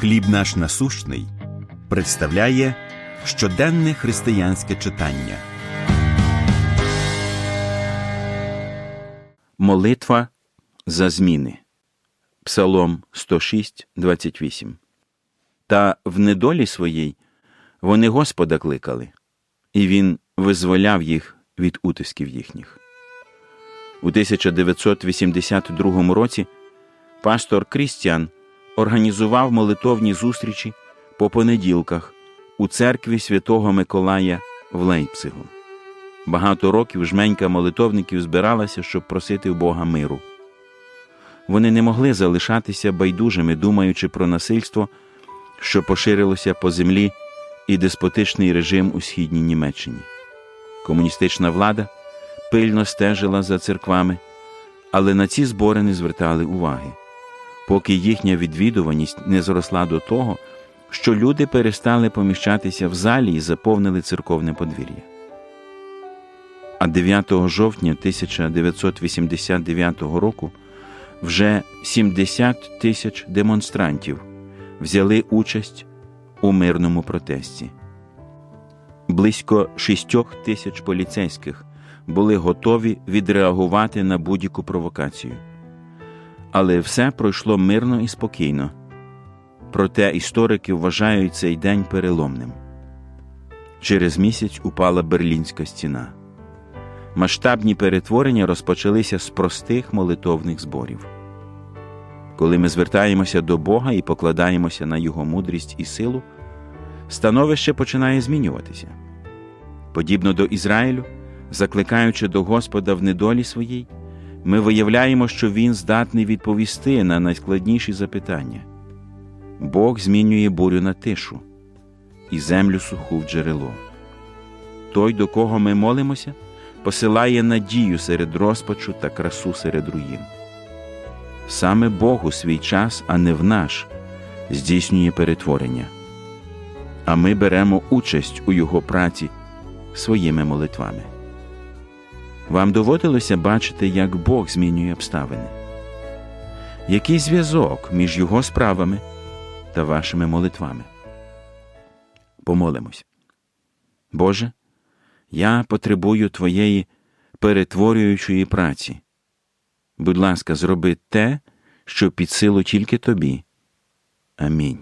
Хліб наш насущний представляє щоденне християнське читання. Молитва за зміни. Псалом 106, 28. Та в недолі своїй вони Господа кликали, і Він визволяв їх від утисків їхніх. У 1982 році пастор Крістіан організував молитовні зустрічі по понеділках у церкві святого Миколая в Лейпцигу. Багато років жменька молитовників збиралася, щоб просити у Бога миру. Вони не могли залишатися байдужими, думаючи про насильство, що поширилося по землі і деспотичний режим у східній Німеччині. Комуністична влада пильно стежила за церквами, але на ці збори не звертали уваги, поки їхня відвідуваність не зросла до того, що люди перестали поміщатися в залі і заповнили церковне подвір'я. А 9 жовтня 1989 року вже 70 тисяч демонстрантів взяли участь у мирному протесті. Близько 6 тисяч поліцейських були готові відреагувати на будь-яку провокацію. Але все пройшло мирно і спокійно. Проте історики вважають цей день переломним. Через місяць упала Берлінська стіна. Масштабні перетворення розпочалися з простих молитовних зборів. Коли ми звертаємося до Бога і покладаємося на Його мудрість і силу, становище починає змінюватися. Подібно до Ізраїлю, закликаючи до Господа в недолі своїй, ми виявляємо, що Він здатний відповісти на найскладніші запитання. Бог змінює бурю на тишу і землю суху в джерело. Той, до кого ми молимося, посилає надію серед розпачу та красу серед руїн. Саме Бог у свій час, а не в наш, здійснює перетворення, а ми беремо участь у Його праці своїми молитвами. Вам доводилося бачити, як Бог змінює обставини. Який зв'язок між Його справами та вашими молитвами? Помолимось. Боже, я потребую Твоєї перетворюючої праці. Будь ласка, зроби те, що під силу тільки тобі. Амінь.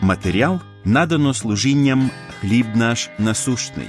Матеріал надано служінням Хліб наш насущний.